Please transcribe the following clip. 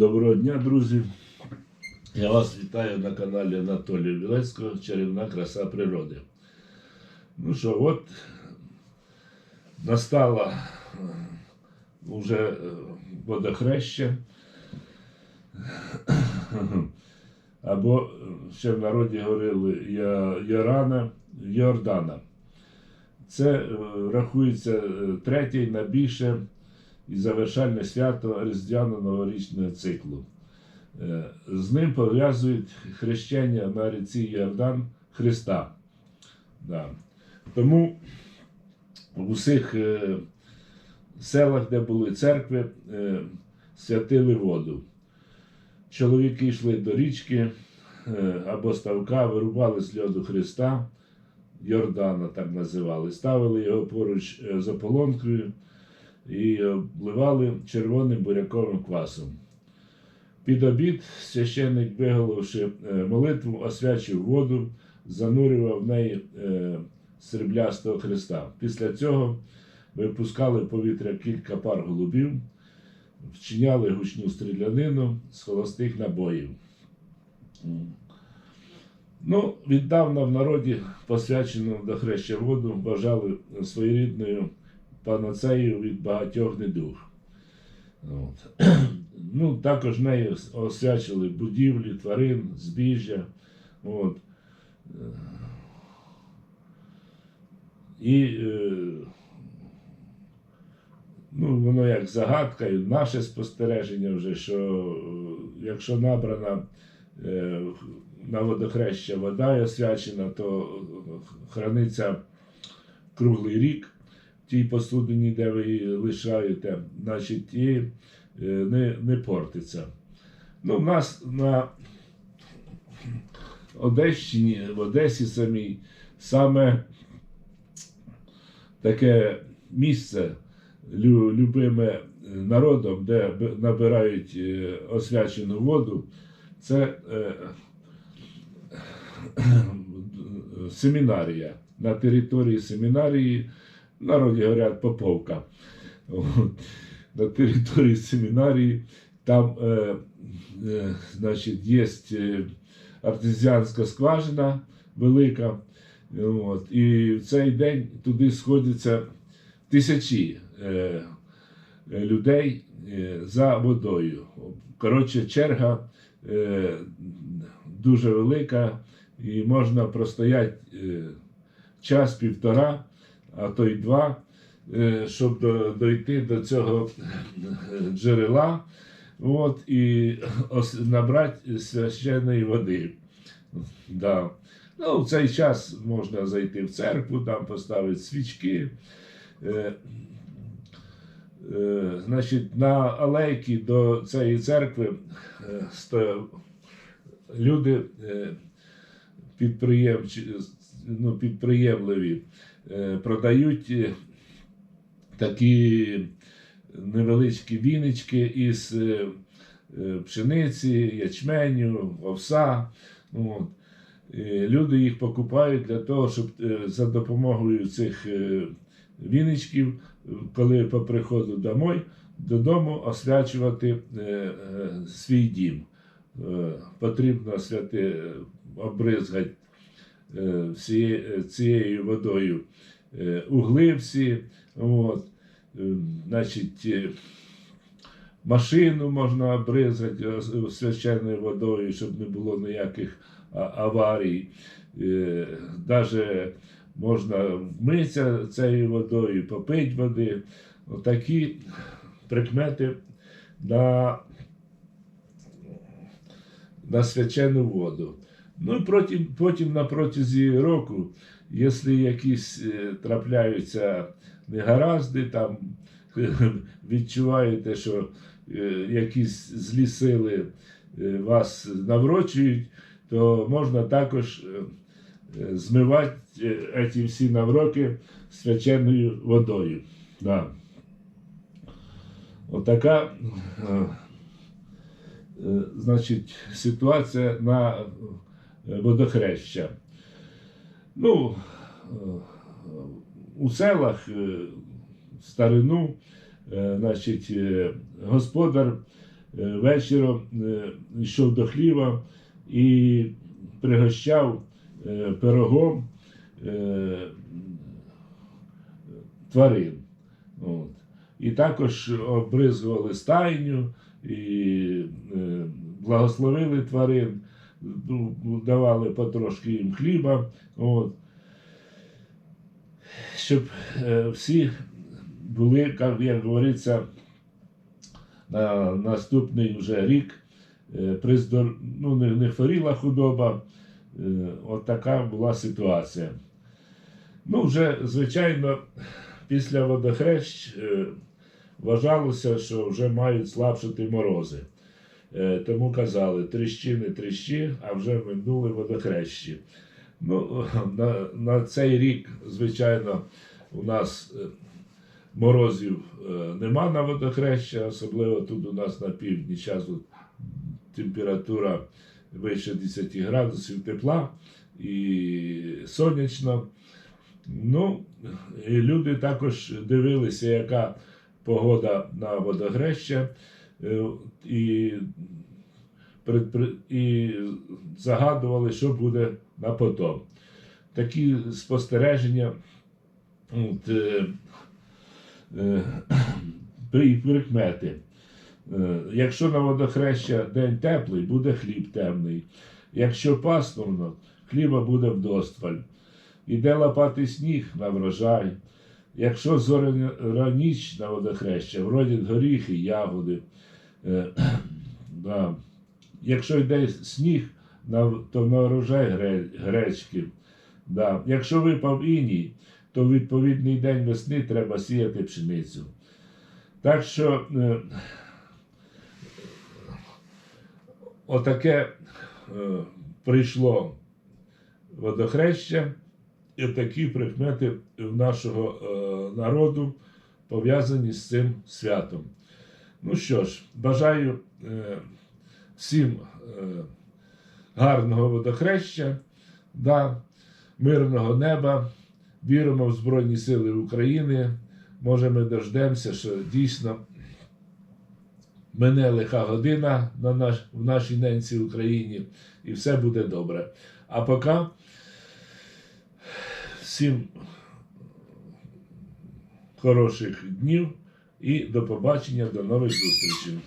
Доброго дня, друзі. Я вас вітаю на каналі Анатолія Білецького Чарівна краса природи. Ну що, от настала вже водохреща. Або ще в народі говорили Ярана, Йордана. Це е, рахується е, третє найбільше і завершальне свято Різдвяно-новорічного циклу. Е, З ним пов'язують хрещення на ріці Йордан Христа. Да. Тому в усіх е, селах, де були церкви, е, святили воду. Чоловіки йшли до річки або ставка, вирубали з льоду Христа, Йордана так називали, ставили його поруч з ополонкою і обливали червоним буряковим квасом. Під обід священник, виголовши е, молитву, освячив воду, занурював в неї е, сріблястого Христа. Після цього випускали в повітря кілька пар голубів, вчиняли гучну стрілянину з холостих набоїв. Ну, віддавна в народі посвячену до хреща воду вважали своєрідною панацею від багатьох недуг. От. Ну, також нею освячили будівлі, тварин, збіжжя. От. І е, ну, воно як загадка, і наше спостереження вже, що е, якщо набрана е, на водохреща вода і освячена, то храниться круглий рік тій посудині, де ви її лишаєте, значить, і е, не, не портиться. Ну, в нас на Одещині, в Одесі самій, саме таке місце лю- любиме народом, де набирають е, освячену воду, це е, семінарія. На території семінарії, народі говорять Поповка. На території семінарії там е, е, значить, є е, артезіанська скважина велика. От. І в цей день туди сходяться тисячі е, людей е, за водою. Коротше, черга е, дуже велика, і можна простояти е, час-півтора, а то й два, е, щоб до- дойти до цього е, джерела от, і набрати священної води. Да. Ну, в цей час можна зайти в церкву, там поставити свічки. Е, е, значить, на алейки до цієї церкви е, сто- люди е, підприємчі, ну, підприємливі продають е, такі невеличкі вінички із е, е, пшениці, ячменю, овса. Е, Люди їх покупають для того, щоб е, за допомогою цих е, віничків, е, коли по приходу домой, додому освячувати е, е, свій дім. Е, Потрібно святи е, обризгати е, цією водою е, угли всі. От. Е, Значить, е, машину можна обризати е, священною водою, щоб не було ніяких аварій. Е, Даже можна вмитися цією водою, попити води. Отакі прикмети на, на свячену воду. Ну потім, потім на протязі року, якщо якісь е, трапляються негаразди, там відчуваєте, що е, якісь злі сили е, вас наврочують, то можна також змивати ці всі навроки свяченою водою. Да. Отака значить, ситуація на водохреща. Ну, е, у селах е, в старину, е, значить, е, господар е, вечором е, йшов до хліва і пригощав е, пирогом е, тварин. От. І також обризували стайню і е, благословили тварин, ну, давали потрошки їм хліба. От. Щоб е, всі були, як, як говориться, на наступний вже рік е, при здор... ну, не, не хворіла худоба. Е, От така була ситуація. Ну, вже, звичайно, після водохрещ е, вважалося, що вже мають слабшати морози. Е, Тому казали, тріщі не тріщі, а вже минули водохрещі. Ну, на, на цей рік, звичайно, у нас е, морозів е, нема на водохреща, особливо тут у нас на півдні. От температура вище 10 градусів тепла і сонячно. Ну, і люди також дивилися, яка погода на водохреща, е, і, пред- пред- і загадували, що буде на потом. Такі спостереження от, е, е, при- прикмети. Е, Якщо на водохреща день теплий, буде хліб темний. Якщо пасмурно, хліба буде вдосталь. Іде лопати сніг на врожай. Якщо зоряна ніч на водохреща, вродять горіхи, ягоди. Е, да. Якщо йде сніг, то на врожай гречки. Да. Якщо випав іній, то в відповідний день весни треба сіяти пшеницю. Так що е, отаке е, прийшло водохреща, і такі прикмети в нашого народу пов'язані з цим святом. Ну що ж, бажаю е, всім е, гарного водохреща, да, мирного неба. Віримо в Збройні Сили України. Може, ми дождемося, що дійсно мене лиха година на наш, в нашій ненці Україні, і все буде добре. А поки всім хороших днів і до побачення, до нових зустрічей.